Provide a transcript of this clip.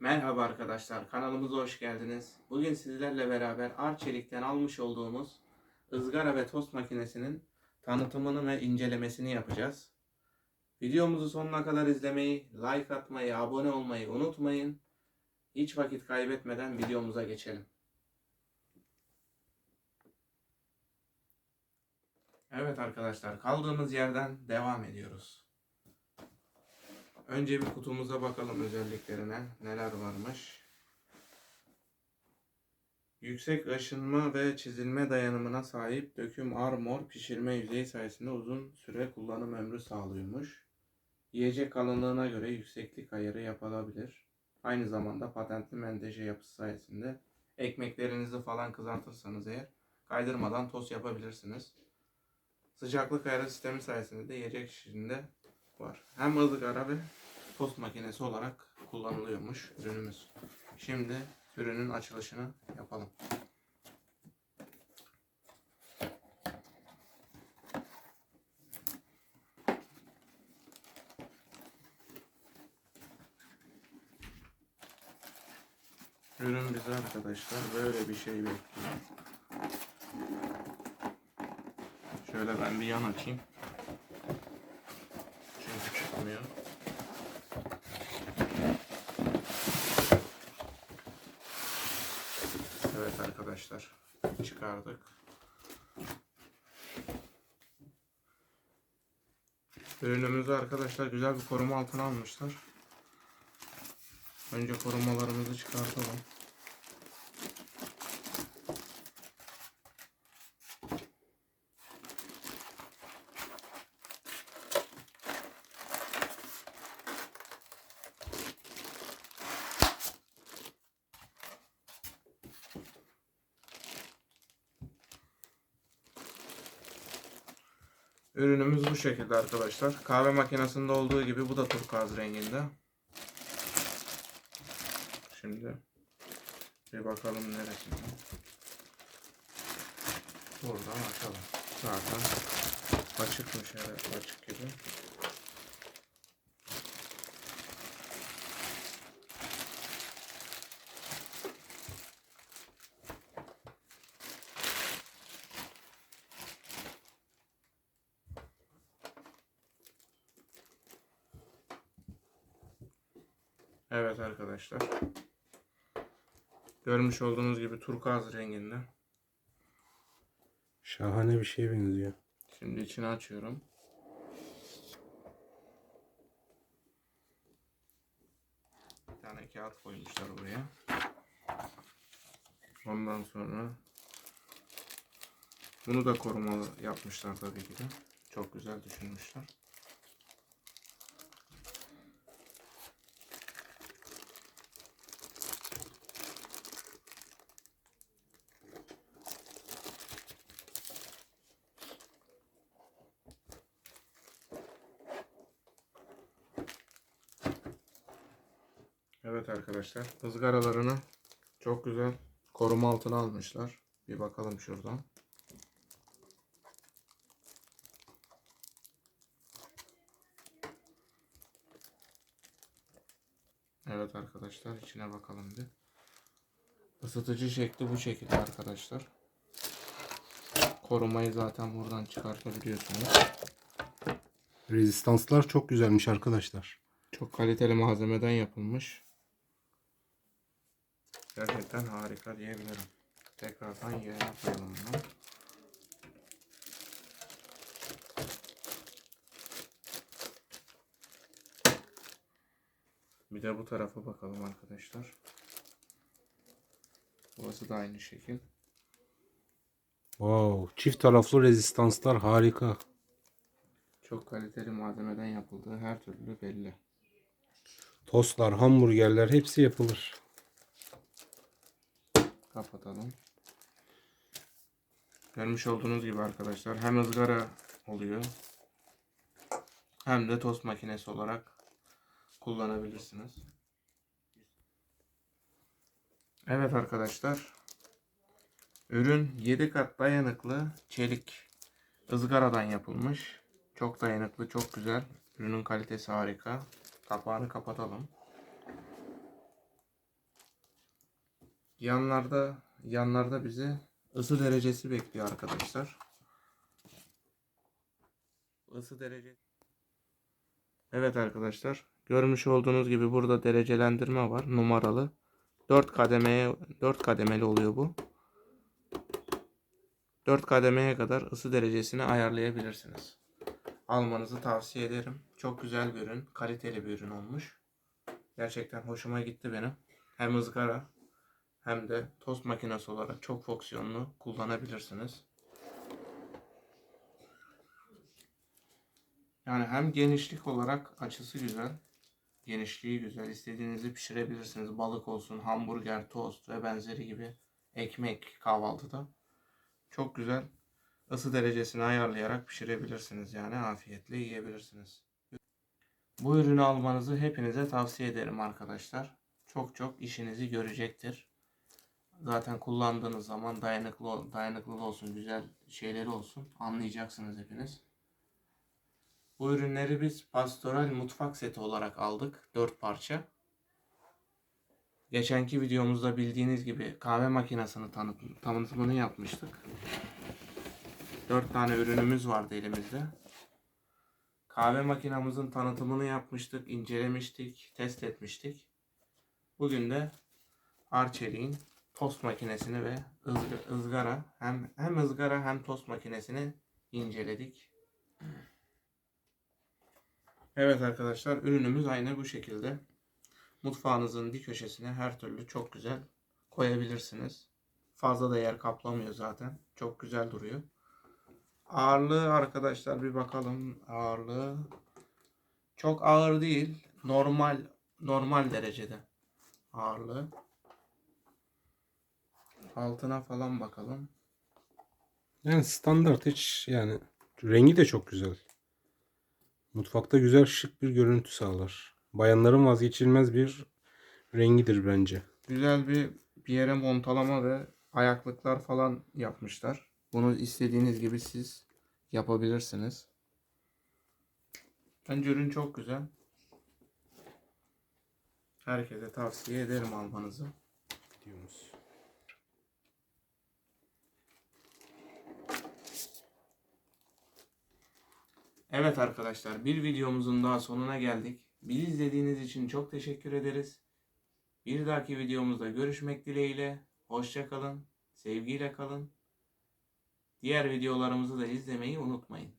Merhaba arkadaşlar, kanalımıza hoş geldiniz. Bugün sizlerle beraber Arçelik'ten almış olduğumuz ızgara ve tost makinesinin tanıtımını ve incelemesini yapacağız. Videomuzu sonuna kadar izlemeyi, like atmayı, abone olmayı unutmayın. Hiç vakit kaybetmeden videomuza geçelim. Evet arkadaşlar, kaldığımız yerden devam ediyoruz. Önce bir kutumuza bakalım özelliklerine. Neler varmış. Yüksek aşınma ve çizilme dayanımına sahip döküm armor pişirme yüzeyi sayesinde uzun süre kullanım ömrü sağlıyormuş. Yiyecek kalınlığına göre yükseklik ayarı yapılabilir. Aynı zamanda patentli menteşe yapısı sayesinde ekmeklerinizi falan kızartırsanız eğer kaydırmadan tost yapabilirsiniz. Sıcaklık ayarı sistemi sayesinde de yiyecek şişinde var. Hem ızgara ve tost makinesi olarak kullanılıyormuş ürünümüz. Şimdi ürünün açılışını yapalım. Ürün bize arkadaşlar böyle bir şey bekliyor. Şöyle ben bir yan açayım. Arkadaşlar çıkardık. Ürünümüzü arkadaşlar güzel bir koruma altına almışlar. Önce korumalarımızı çıkartalım. Ürünümüz bu şekilde arkadaşlar. Kahve makinesinde olduğu gibi bu da turkuaz renginde. Şimdi bir bakalım neresinde. Buradan açalım. Zaten açıkmış evet açık gibi. Evet arkadaşlar. Görmüş olduğunuz gibi turkuaz renginde. Şahane bir şeye benziyor. Şimdi içini açıyorum. Bir tane kağıt koymuşlar buraya. Ondan sonra bunu da korumalı yapmışlar tabii ki de. Çok güzel düşünmüşler. Evet arkadaşlar ızgaralarını çok güzel koruma altına almışlar. Bir bakalım şuradan. Evet arkadaşlar içine bakalım bir. Isıtıcı şekli bu şekilde arkadaşlar. Korumayı zaten buradan çıkartabiliyorsunuz. Rezistanslar çok güzelmiş arkadaşlar. Çok kaliteli malzemeden yapılmış. Gerçekten harika diyebilirim. Tekrardan yerine koyalım bunu. Bir de bu tarafa bakalım arkadaşlar. Burası da aynı şekil. Wow, çift taraflı rezistanslar harika. Çok kaliteli malzemeden yapıldığı her türlü belli. Tostlar, hamburgerler hepsi yapılır. Kapatalım. Görmüş olduğunuz gibi arkadaşlar hem ızgara oluyor hem de tost makinesi olarak kullanabilirsiniz. Evet arkadaşlar. Ürün 7 kat dayanıklı çelik ızgaradan yapılmış. Çok dayanıklı, çok güzel. Ürünün kalitesi harika. Kapağını kapatalım. Yanlarda yanlarda bizi ısı derecesi bekliyor arkadaşlar. Isı derece. Evet arkadaşlar. Görmüş olduğunuz gibi burada derecelendirme var. Numaralı. 4 kademeye 4 kademeli oluyor bu. 4 kademeye kadar ısı derecesini ayarlayabilirsiniz. Almanızı tavsiye ederim. Çok güzel bir ürün, kaliteli bir ürün olmuş. Gerçekten hoşuma gitti benim. Hem ızgara hem de tost makinesi olarak çok fonksiyonlu kullanabilirsiniz. Yani hem genişlik olarak açısı güzel, genişliği güzel. İstediğinizi pişirebilirsiniz. Balık olsun, hamburger, tost ve benzeri gibi ekmek kahvaltıda. Çok güzel ısı derecesini ayarlayarak pişirebilirsiniz. Yani afiyetle yiyebilirsiniz. Bu ürünü almanızı hepinize tavsiye ederim arkadaşlar. Çok çok işinizi görecektir. Zaten kullandığınız zaman dayanıklı dayanıklı olsun, güzel şeyleri olsun anlayacaksınız hepiniz. Bu ürünleri biz pastoral mutfak seti olarak aldık. 4 parça. Geçenki videomuzda bildiğiniz gibi kahve makinesini tanıt tanıtımını yapmıştık. 4 tane ürünümüz vardı elimizde. Kahve makinamızın tanıtımını yapmıştık, incelemiştik, test etmiştik. Bugün de Arçelik'in tost makinesini ve ızg- ızgara hem hem ızgara hem tost makinesini inceledik. Evet arkadaşlar ürünümüz aynı bu şekilde. Mutfağınızın bir köşesine her türlü çok güzel koyabilirsiniz. Fazla da yer kaplamıyor zaten. Çok güzel duruyor. Ağırlığı arkadaşlar bir bakalım. Ağırlığı çok ağır değil. Normal normal derecede ağırlığı. Altına falan bakalım. Yani standart hiç yani rengi de çok güzel. Mutfakta güzel şık bir görüntü sağlar. Bayanların vazgeçilmez bir rengidir bence. Güzel bir bir yere montalama ve ayaklıklar falan yapmışlar. Bunu istediğiniz gibi siz yapabilirsiniz. Bence ürün çok güzel. Herkese tavsiye ederim almanızı. Videomuz. Evet arkadaşlar bir videomuzun daha sonuna geldik. Bizi izlediğiniz için çok teşekkür ederiz. Bir dahaki videomuzda görüşmek dileğiyle. Hoşça kalın. Sevgiyle kalın. Diğer videolarımızı da izlemeyi unutmayın.